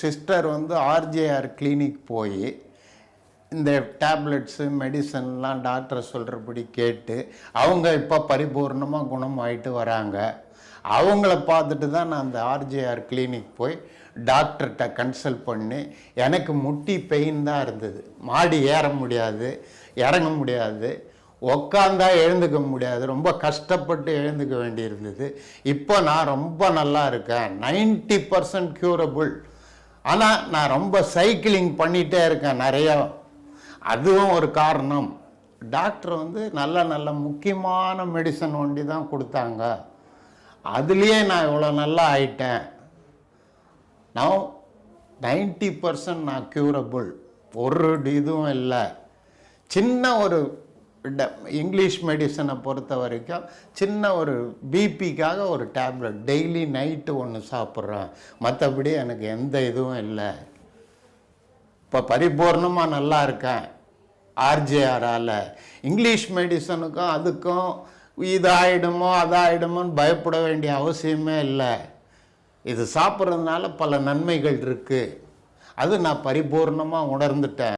Sister வந்து RJR clinic போய் இந்த டேப்லெட்ஸு மெடிசன்லாம் டாக்டர் சொல்கிறபடி கேட்டு அவங்க இப்போ பரிபூர்ணமாக குணமாயிட்டு வராங்க. அவங்கள பார்த்துட்டு தான் நான் அந்த ஆர்ஜேஆர் கிளினிக் போய் டாக்டர்கிட்ட கன்சல்ட் பண்ணி எனக்கு முட்டி பெயின் தான் இருந்தது. மாடி ஏற முடியாது இறங்க முடியாது உக்காந்தா எழுந்துக்க முடியாது ரொம்ப கஷ்டப்பட்டு எழுந்துக்க வேண்டியிருந்தது. இப்போ நான் ரொம்ப நல்லா இருக்கேன். 90% பர்சன்ட் க்யூரபுள் ஆனால் நான் ரொம்ப சைக்கிளிங் பண்ணிகிட்டே இருக்கேன் நிறையா. அதுவும் ஒரு காரணம். டாக்டர் வந்து நல்ல நல்ல முக்கியமான மெடிசன் ஒண்டி தான் கொடுத்தாங்க. அதுலேயே நான் இவ்வளோ நல்லா ஆயிட்டேன். நான் நைன்டி பர்சன்ட் நான் க்யூரபுள் ஒரு இதுவும் இல்லை. சின்ன ஒரு இங்கிலீஷ் மெடிசனை பொறுத்த வரைக்கும் சின்ன ஒரு பிபிக்காக ஒரு டேப்லெட் டெய்லி நைட்டு ஒன்று சாப்பிட்றேன். மற்றபடி எனக்கு எந்த இதுவும் இல்லை. இப்போ பரிபூர்ணமாக நல்லா இருக்கேன். ஆர்ஜேஆரால் இங்கிலீஷ் மெடிசனுக்கும் அதுக்கும் இது ஆகிடுமோ அது பயப்பட வேண்டிய அவசியமே இல்லை. இது சாப்பிட்றதுனால பல நன்மைகள் இருக்குது அது நான் பரிபூர்ணமாக உணர்ந்துட்டேன்.